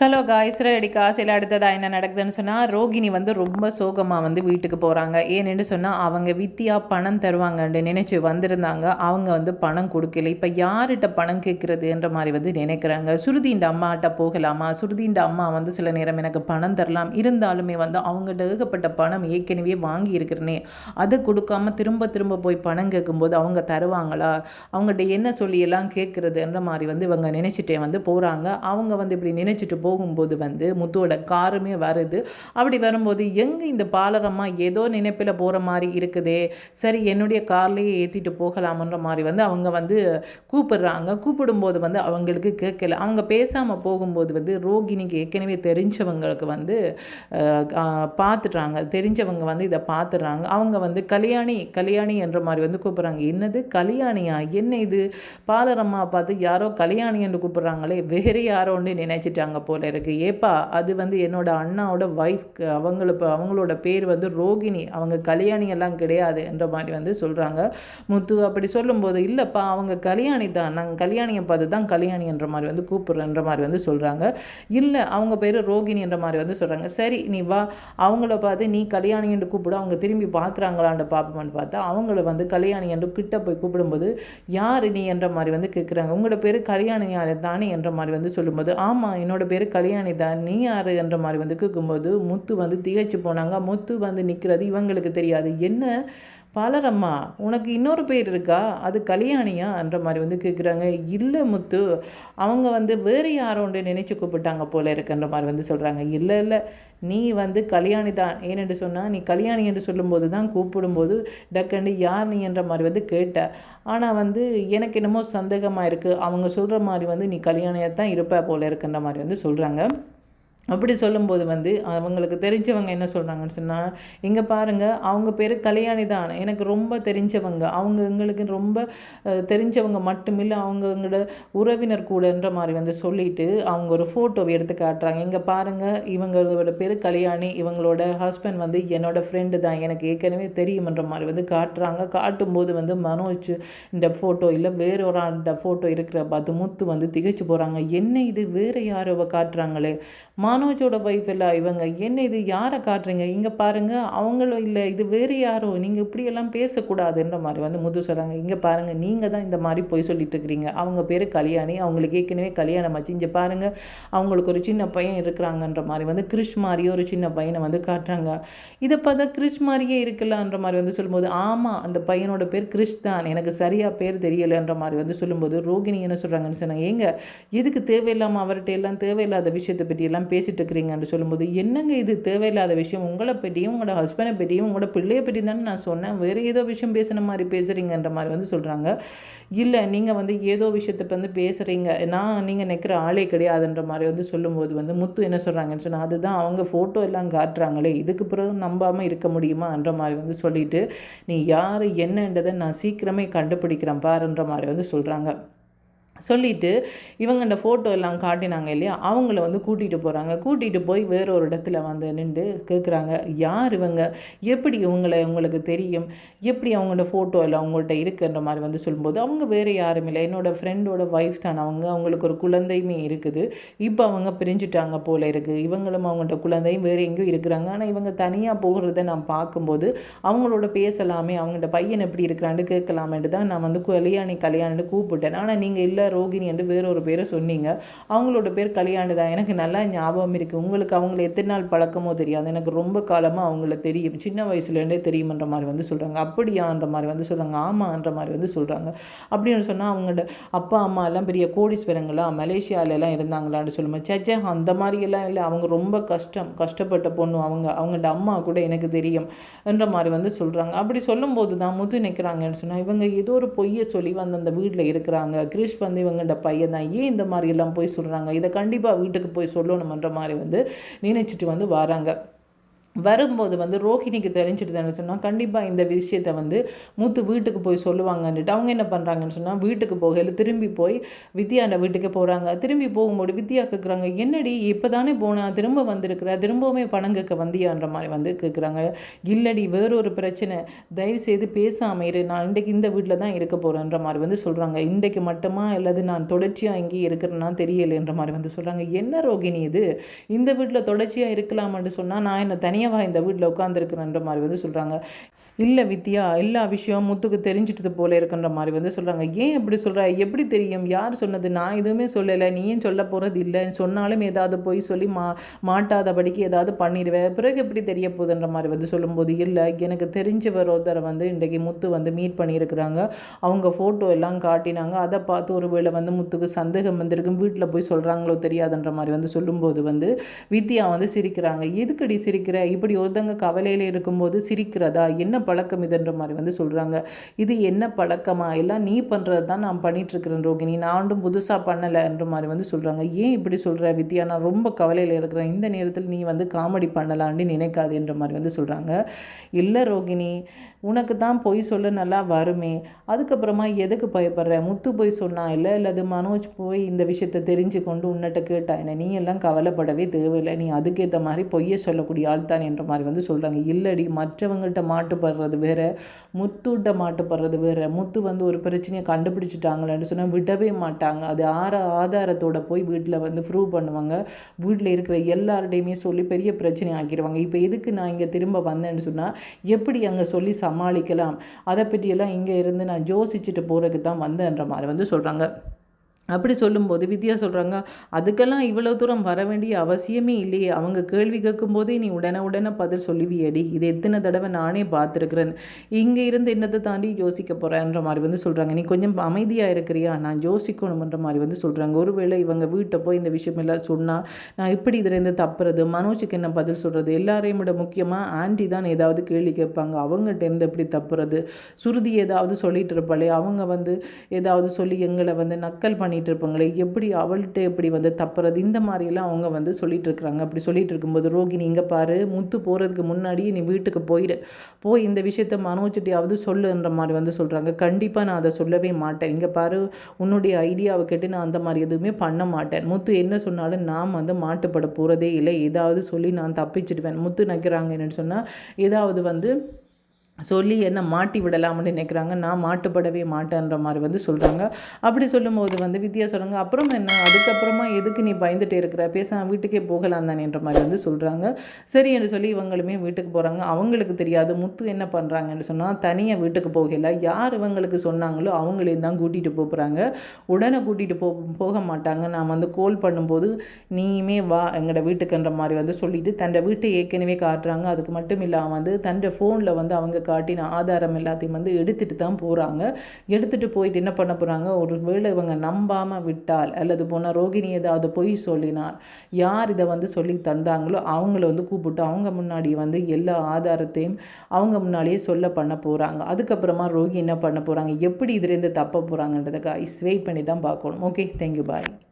Hello guys ready காசில் அடுத்ததாக என்ன நடக்குதுன்னு சொன்னால் ரோகிணி வந்து ரொம்ப சோகமாக வந்து வீட்டுக்கு போகிறாங்க ஏன்னு சொன்னால் அவங்க வித்தியா பணம் தருவாங்கன்னு நினச்சி வந்திருந்தாங்க. அவங்க வந்து பணம் கொடுக்கல. இப்போ யார்கிட்ட பணம் கேட்குறது என்ற மாதிரி வந்து நினைக்கிறாங்க. சுருதின்ற அம்மாட்ட போகலாமா? சுருதின்ற அம்மா வந்து சில நேரம் எனக்கு பணம் தரலாம். இருந்தாலுமே வந்து அவங்ககிட்ட ஏகப்பட்ட பணம் ஏற்கனவே வாங்கி இருக்கிறனே. அதை கொடுக்காம திரும்ப திரும்ப போய் பணம் கேட்கும்போது அவங்க தருவாங்களா? அவங்ககிட்ட என்ன சொல்லி எல்லாம் கேட்குறதுன்ற மாதிரி வந்து இவங்க நினச்சிட்டே வந்து போகிறாங்க அவங்க வந்து இப்படி நினச்சிட்டு போகும்போது வந்து முத்துவோட காருமே வருது. அப்படி வரும்போது எங்கே இந்த பாலரம்மா ஏதோ நினைப்பில் போகிற மாதிரி இருக்குதே சரி என்னுடைய கார்லேயே ஏற்றிட்டு போகலாமன்ற மாதிரி வந்து அவங்க வந்து கூப்பிடுறாங்க. கூப்பிடும்போது வந்து அவங்களுக்கு கேட்கல. அவங்க பேசாமல் போகும்போது வந்து ரோகிணிக்கு ஏற்கனவே தெரிஞ்சவங்களுக்கு வந்து பார்த்துட்றாங்க தெரிஞ்சவங்க வந்து இதை பார்த்துடுறாங்க அவங்க வந்து கல்யாணி கல்யாணி என்ற மாதிரி வந்து கூப்பிட்றாங்க. என்னது கல்யாணியா? என்ன இது? பாலரம்மா பார்த்து யாரோ கல்யாணி என்று கூப்பிட்றாங்களே வேறு யாரோன்னு நினைச்சிட்டாங்க போல இருக்கு. ஏப்பா அது வந்து என்னோட அண்ணாவோட ஒய்ஃப்க்கு அவங்களுக்கு அவங்களோட பேர் வந்து ரோகிணி. அவங்க கல்யாணி எல்லாம் கிடையாது என்ற மாதிரி வந்து சொல்கிறாங்க முத்து அப்படி சொல்லும்போது இல்லைப்பா அவங்க கல்யாணி தான். நாங்கள் கல்யாணியை பார்த்து தான் கல்யாணி என்ற மாதிரி வந்து கூப்பிட்றன்ற மாதிரி வந்து சொல்கிறாங்க இல்லை அவங்க பேர் ரோகிணி என்ற மாதிரி வந்து சொல்கிறாங்க சரி நீ வா. அவங்கள பார்த்து நீ கல்யாணி என்று கூப்பிடு. அவங்க திரும்பி பார்க்குறாங்களான்னு பார்ப்போம்னு பார்த்தா அவங்கள வந்து கல்யாணி என்று கிட்ட போய் கூப்பிடும்போது யார் நீ? என்ற மாதிரி வந்து கேட்குறாங்க உங்களோட பேர் கல்யாணி தானே? என்ற மாதிரி வந்து சொல்லும்போது ஆமாம் என்னோட பேர் கல்யாணி தான். நீ யார்? என்ற மாதிரி வந்து கேட்கும்போது முத்து வந்து திகைச்சு போனாங்க. முத்து வந்து நிற்கிறது இவங்களுக்கு தெரியாது. என்ன? பாலரம்மா உனக்கு இன்னொரு பேர் இருக்கா? அது கல்யாணியான்ற மாதிரி வந்து கேட்குறாங்க இல்லை முத்து அவங்க வந்து வேறு யாரு ஒன்று நினைச்சு கூப்பிட்டாங்க போல இருக்குன்ற மாதிரி வந்து சொல்கிறாங்க இல்லை இல்லை நீ வந்து கல்யாணி தான். ஏனென்று சொன்னால் நீ கல்யாணி என்று சொல்லும்போது தான் கூப்பிடும்போது டக்கண்டு யார் நீ என்ற மாதிரி வந்து கேட்ட. ஆனால் வந்து எனக்கு என்னமோ சந்தேகமாக இருக்குது அவங்க சொல்கிற மாதிரி வந்து நீ கல்யாணியாக தான் இருப்ப போல இருக்குன்ற மாதிரி வந்து சொல்கிறாங்க அப்படி சொல்லும்போது வந்து அவங்களுக்கு தெரிஞ்சவங்க என்ன சொல்கிறாங்கன்னு சொன்னால் இங்கே பாருங்கள் அவங்க பேர் கல்யாணி தான். எனக்கு ரொம்ப தெரிஞ்சவங்க அவங்க எங்களுக்கு ரொம்ப தெரிஞ்சவங்க மட்டுமில்லை அவங்க எங்களோட உறவினர் கூடன்ற மாதிரி வந்து சொல்லிட்டு அவங்க ஒரு ஃபோட்டோவை எடுத்து காட்டுறாங்க. இங்கே பாருங்கள் இவங்களோட பேர் கல்யாணி இவங்களோட ஹஸ்பண்ட் வந்து என்னோட ஃப்ரெண்டு தான். எனக்கு ஏற்கனவே தெரியுமன்ற மாதிரி வந்து காட்டுறாங்க. காட்டும்போது வந்து மனோஜ் இந்த ஃபோட்டோ இல்லை வேற ஒரு ஆண்ட ஃபோட்டோ இருக்கிற பார்த்து முத்து வந்து திகைச்சு போகிறாங்க என்ன இது? வேறு யாரோ காட்டுறாங்களே? மா மனோஜோட ஒய்ஃப் இல்லை இவங்க. என்ன இது? யாரை காட்டுறீங்க? இங்கே பாருங்கள் அவங்களும் இல்லை இது வேறு யாரோ? நீங்கள் இப்படியெல்லாம் பேசக்கூடாதுன்ற மாதிரி வந்து முது சொல்கிறாங்க இங்கே பாருங்கள் நீங்கள் தான் இந்த மாதிரி போய் சொல்லிட்டு இருக்கிறீங்க. அவங்க பேர் கல்யாணி. அவங்களுக்கு ஏற்கனவே கல்யாணம் ஆச்சு. இங்கே பாருங்கள் அவங்களுக்கு ஒரு சின்ன பையன் இருக்கிறாங்கன்ற மாதிரி வந்து கிறிஷ் மாதிரியே ஒரு சின்ன பையனை வந்து காட்டுறாங்க. இதை பார்த்தா கிறிஷ் மாதிரியே இருக்கலான்ற மாதிரி வந்து சொல்லும்போது ஆமாம் அந்த பையனோட பேர் கிறிஷ் தான். எனக்கு சரியாக பேர் தெரியலைன்ற மாதிரி வந்து சொல்லும்போது ரோகிணி என்ன சொல்கிறாங்கன்னு சொன்னாங்க. ஏங்க எதுக்கு தேவையில்லாமல் அவர்கிட்ட எல்லாம் தேவையில்லாத விஷயத்தை பற்றியெல்லாம் பேசிகிட்டு இருக்கிறீங்கன்னு சொல்லும்போது என்னங்க இது? தேவையில்லாத விஷயம். உங்களை பற்றியும் உங்களோட ஹஸ்பண்டை பற்றியும் உங்களோட பிள்ளையை பற்றியும் தானே நான் சொன்னேன். வேறு ஏதோ விஷயம் பேசுன மாதிரி பேசுகிறீங்கன்ற மாதிரி வந்து சொல்கிறாங்க இல்லை நீங்கள் வந்து ஏதோ விஷயத்தை வந்து பேசுகிறீங்க நான் நீங்கள் நிற்கிற ஆளே கிடையாதுன்ற மாதிரி வந்து சொல்லும்போது வந்து முத்து என்ன சொல்கிறாங்கன்னு சொன்னால் அதுதான் அவங்க ஃபோட்டோ எல்லாம் காட்டுறாங்களே. இதுக்கு பிறகு நம்பாமல் இருக்க முடியுமான்ற மாதிரி வந்து சொல்லிவிட்டு நீ யார் என்னன்றதை நான் சீக்கிரமே கண்டுபிடிக்கிறேன் பாருன்ற மாதிரி வந்து சொல்கிறாங்க சொல்லிவிட்டு இவங்க அந்த ஃபோட்டோ எல்லாம் காட்டினாங்க இல்லையா? அவங்கள வந்து கூட்டிகிட்டு போகிறாங்க கூட்டிகிட்டு போய் வேற ஒரு இடத்துல வந்து நின்று கேட்குறாங்க யார் இவங்க? எப்படி இவங்களை உங்களுக்கு தெரியும்? எப்படி அவங்களோட ஃபோட்டோ எல்லாம் அவங்கள்ட்ட இருக்குன்ற மாதிரி வந்து சொல்லும்போது அவங்க வேறு யாரும் இல்லை. என்னோடய ஃப்ரெண்டோட ஒய்ஃப் தான். அவங்க அவங்களுக்கு ஒரு குழந்தையுமே இருக்குது. இப்போ அவங்க பிரிஞ்சுட்டாங்க போல இருக்குது இவங்களும் அவங்கள்ட்ட குழந்தையும் வேறு எங்கேயும் இருக்கிறாங்க. ஆனால் இவங்க தனியாக போகிறத நான் பார்க்கும்போது அவங்களோட பேசலாமே அவங்கள்ட்ட பையன் எப்படி இருக்கிறான்னு கேட்கலாமேட்டு தான் நான் வந்து கல்யாணி கல்யாணிட்டு கூப்பிட்டேன். ஆனால் நீங்கள் இல்லை ரோகிணி என்று வேறொரு பேரை சொன்னீங்க. அவங்களோட பேர் கல்யாணி தான். எனக்கு நல்லா ஞாபகம் இருக்குது உங்களுக்கு அவங்கள எத்தனை நாள் பழக்கமோ தெரியாது. எனக்கு ரொம்ப காலமாக அவங்கள தெரியும். சின்ன வயசுலேருந்தே தெரியுமன்ற மாதிரி வந்து சொல்கிறாங்க அப்படியான்ற மாதிரி வந்து சொல்கிறாங்க ஆமான்ற மாதிரி வந்து சொல்கிறாங்க அப்படின்னு சொன்னால் அவங்களோட அப்பா அம்மா எல்லாம் பெரிய கோடீஸ்வரங்களா மலேசியாவிலலாம் இருந்தாங்களான்னு சொல்லும்போது சச்சே அந்த மாதிரியெல்லாம் இல்லை. அவங்க ரொம்ப கஷ்டம். கஷ்டப்பட்ட பொண்ணு. அவங்க அவங்களோட அம்மா கூட எனக்கு தெரியும் என்ற மாதிரி வந்து சொல்கிறாங்க அப்படி சொல்லும்போது தான் முது நிற்கிறாங்கன்னு சொன்னால் இவங்க ஏதோ ஒரு பொய்யை சொல்லி வந்து அந்த வீட்டில் இருக்கிறாங்க. கிரிஷ் வந்து இவங்கள்ட பையன் தான். ஏன் இந்த மாதிரியெல்லாம் போய் சொல்கிறாங்க இதை கண்டிப்பாக வீட்டுக்கு போய் சொல்லணுமன்ற மாதிரி வந்து நினைச்சிட்டு வந்து வராங்க. வரும்போது வந்து ரோஹிணிக்கு தெரிஞ்சிடுதுன்னு சொன்னால் கண்டிப்பாக இந்த விஷயத்தை வந்து மூத்து வீட்டுக்கு போய் சொல்லுவாங்கன்னுட்டு அவங்க என்ன பண்ணுறாங்கன்னு சொன்னால் வீட்டுக்கு போகையில் திரும்பி போய் வித்யாண்ட வீட்டுக்கு போகிறாங்க திரும்பி போகும்போது வித்யா கேட்குறாங்க என்னடி இப்போ தானே போனால் திரும்ப வந்திருக்கிற? திரும்பவுமே பணம் கேட்க வந்தியான்ற மாதிரி வந்து கேட்குறாங்க இல்லடி வேறொரு பிரச்சனை. தயவு செய்து பேசாமல் இரு. நான் இன்றைக்கு இந்த வீட்டில் தான் இருக்க போகிறேன்ற மாதிரி வந்து சொல்கிறாங்க இன்றைக்கு மட்டுமா அல்லது நான் தொடர்ச்சியாக இங்கே இருக்கிறேன்னா தெரியலைன்ற மாதிரி வந்து சொல்கிறாங்க என்ன ரோகிணி இது? இந்த வீட்டில் தொடர்ச்சியாக இருக்கலாமான்னு சொன்னால் நான் என்ன தனியாக தனியாவா இந்த வீட்டில் உட்காந்துருக்குறன்ற மாதிரி வந்து சொல்கிறாங்க இல்லை வித்யா எல்லா விஷயம் முத்துக்கு தெரிஞ்சிட்டது போல இருக்குன்ற மாதிரி வந்து சொல்கிறாங்க ஏன் இப்படி சொல்கிற எப்படி தெரியும்? யார் சொன்னது? நான் எதுவுமே சொல்லலை. நீயும் சொல்ல போகிறது இல்லை. சொன்னாலும் ஏதாவது போய் சொல்லி மா மாட்டாதபடிக்கு ஏதாவது பண்ணிடுவேன் பிறகு எப்படி தெரிய போகுதுன்ற மாதிரி வந்து சொல்லும்போது இல்லை. எனக்கு தெரிஞ்சவர் ஒருத்தரை வந்து இன்றைக்கு முத்து வந்து மீட் பண்ணியிருக்கிறாங்க. அவங்க ஃபோட்டோ எல்லாம் காட்டினாங்க. அதை பார்த்து ஒரு வேளை வந்து முத்துக்கு சந்தேகம் வந்திருக்கும். வீட்டில் போய் சொல்கிறாங்களோ தெரியாதுன்ற மாதிரி வந்து சொல்லும்போது வந்து வித்யா வந்து சிரிக்கிறாங்க. எதுக்கடி சிரிக்கிற? இப்படி ஒருத்தங்க கவலையில் இருக்கும்போது சிரிக்கிறதா? என்ன பழக்கம் இதுன்ற மாதிரி வந்து சொல்கிறாங்க இது என்ன பழக்கமா? எல்லாம் நீ பண்ணுறது தான் நான் பண்ணிகிட்ருக்கிறேன் ரோகிணி. நானும் புதுசாக பண்ணலைன்ற மாதிரி வந்து சொல்கிறாங்க ஏன் இப்படி சொல்கிற வித்யா? நான் ரொம்ப கவலையில் இருக்கிறேன். இந்த நேரத்தில் நீ வந்து காமெடி பண்ணலான்னு நினைக்காதுன்ற மாதிரி வந்து சொல்கிறாங்க இல்லை ரோகிணி உனக்கு தான் பொய் சொல்ல நல்லா வருமே. அதுக்கப்புறமா எதுக்கு பயப்படுற? முத்து போய் சொன்னா இல்லை இல்லது மனோஜ் போய் இந்த விஷயத்தை தெரிஞ்சு கொண்டு உன்னிட்ட கேட்டா என்ன? நீ எல்லாம் கவலைப்படவே தேவையில்லை. நீ அதுக்கேற்ற மாதிரி பொய்யை சொல்லக்கூடிய ஆள் தான் என்ற மாதிரி வந்து சொல்கிறாங்க இல்லடி மற்றவங்கள்ட்ட மாட்டுப்படுறது வேற முத்துகிட்ட மாட்டுப்படுறது வேற. முத்து வந்து ஒரு பிரச்சனையை கண்டுபிடிச்சிட்டாங்களேன்னு சொன்னால் விடவே மாட்டாங்க. அது ஆற ஆதாரத்தோட போய் வீட்டில் வந்து ப்ரூவ் பண்ணுவாங்க. வீட்டில் இருக்கிற எல்லார்டையுமே சொல்லி பெரிய பிரச்சனை ஆக்கிடுவாங்க. இப்போ எதுக்கு நான் இங்கே திரும்ப வந்தேன்னு சொன்னால் எப்படி அங்கே சொல்லி சமாளிக்கலாம். அதை பற்றியெல்லாம் இங்கே இருந்து நான் யோசிச்சுட்டு போகிறதுக்கு தான் வந்தேன்ற மாதிரி வந்து சொல்கிறாங்க அப்படி சொல்லும்போது வித்யா சொல்கிறாங்க அதுக்கெல்லாம் இவ்வளோ தூரம் வர வேண்டிய அவசியமே இல்லையே. அவங்க கேள்வி கேட்கும்போதே நீ உடனே உடனே பதில் சொல்லுவியடி. இது எத்தனை தடவை நானே பார்த்துருக்குறேன். இங்கே இருந்து என்னத்தை தாண்டி யோசிக்க போகிறேன்ற மாதிரி வந்து சொல்கிறாங்க நீ கொஞ்சம் அமைதியாக இருக்கிறியா? நான் யோசிக்கணுன்ற மாதிரி வந்து சொல்கிறாங்க ஒருவேளை இவங்க வீட்டை போய் இந்த விஷயம் எல்லாம் சொன்னால் நான் இப்படி இதுலேருந்து தப்புறது மனோஜுக்கு என்ன பதில் சொல்கிறது எல்லாரையும் விட முக்கியமாக ஆண்டி தான் ஏதாவது கேள்வி கேட்பாங்க. அவங்ககிட்ட இருந்து எப்படி தப்புறது? சுருதி ஏதாவது சொல்லிட்டு இருப்பாளே. அவங்க வந்து ஏதாவது சொல்லி எங்களை வந்து நக்கல் பண்ணி பண்ணிகிட்டு இருப்பாங்களே எப்படி அவள்கிட்ட எப்படி வந்து தப்புறது இந்த மாதிரியெல்லாம் அவங்க வந்து சொல்லிகிட்டு இருக்கிறாங்க அப்படி சொல்லிகிட்டு இருக்கும்போது ரோகிணி இங்கே பாரு முத்து போகிறதுக்கு முன்னாடியே நீ வீட்டுக்கு போயிடு. போய் இந்த விஷயத்த மனோச்சிட்டியாவது சொல்லுன்ற மாதிரி வந்து சொல்கிறாங்க கண்டிப்பாக நான் அதை சொல்லவே மாட்டேன். இங்கே பாரு உன்னுடைய ஐடியாவை கேட்டு நான் அந்த மாதிரி எதுவுமே பண்ண மாட்டேன். முத்து என்ன சொன்னாலும் நான் வந்து மாட்டுப்பட போகிறதே இல்லை. ஏதாவது சொல்லி நான் தப்பிச்சிடுவேன். முத்து நக்கிறாங்க என்னன்னு சொன்னால் ஏதாவது வந்து சொல்லி என்ன மாட்டி விடலாம்னு நினைக்கிறாங்க. நான் மாட்டுப்படவே மாட்டேன்ற மாதிரி வந்து சொல்கிறாங்க அப்படி சொல்லும்போது வந்து வித்யா சொல்கிறாங்க அப்புறம் என்ன? அதுக்கப்புறமா எதுக்கு நீ பயந்துகிட்டே இருக்கிற? பேச வீட்டுக்கே போகலாம் தானேன்ற மாதிரி வந்து சொல்கிறாங்க சரி என்று சொல்லி இவங்களுமே வீட்டுக்கு போகிறாங்க அவங்களுக்கு தெரியாது. முத்து என்ன பண்ணுறாங்கன்னு சொன்னால் தனியாக வீட்டுக்கு போகல யார் இவங்களுக்கு சொன்னாங்களோ அவங்களையும் தான் கூட்டிகிட்டு போகிறாங்க உடனே கூட்டிகிட்டு போ போக மாட்டாங்க. நான் வந்து கோல் பண்ணும்போது நீயுமே வா எங்களோட வீட்டுக்குன்ற மாதிரி வந்து சொல்லிவிட்டு தன்னோட வீட்டை ஏற்கனவே காட்டுறாங்க. அதுக்கு மட்டும் இல்லாமல் வந்து தன்னோட ஃபோனில் வந்து அவங்க காட்டின ஆதாரம் எல்லாத்தையும் வந்து எடுத்துகிட்டு தான் போகிறாங்க எடுத்துகிட்டு போயிட்டு என்ன பண்ண போகிறாங்க ஒரு வேளை இவங்க நம்பாமல் விட்டால் அல்லது போனால் ரோகிணி ஏதாவது பொய் சொல்லினார் யார் இதை வந்து சொல்லி தந்தாங்களோ அவங்கள வந்து கூப்பிட்டு அவங்க முன்னாடி வந்து எல்லா ஆதாரத்தையும் அவங்க முன்னாடியே சொல்ல பண்ண போகிறாங்க அதுக்கப்புறமா ரோகி என்ன பண்ண போகிறாங்க எப்படி இதுலேருந்து தப்ப போகிறாங்கன்றதுக்காக வெயிட் பண்ணி தான் பார்க்கணும். Okay thank you bye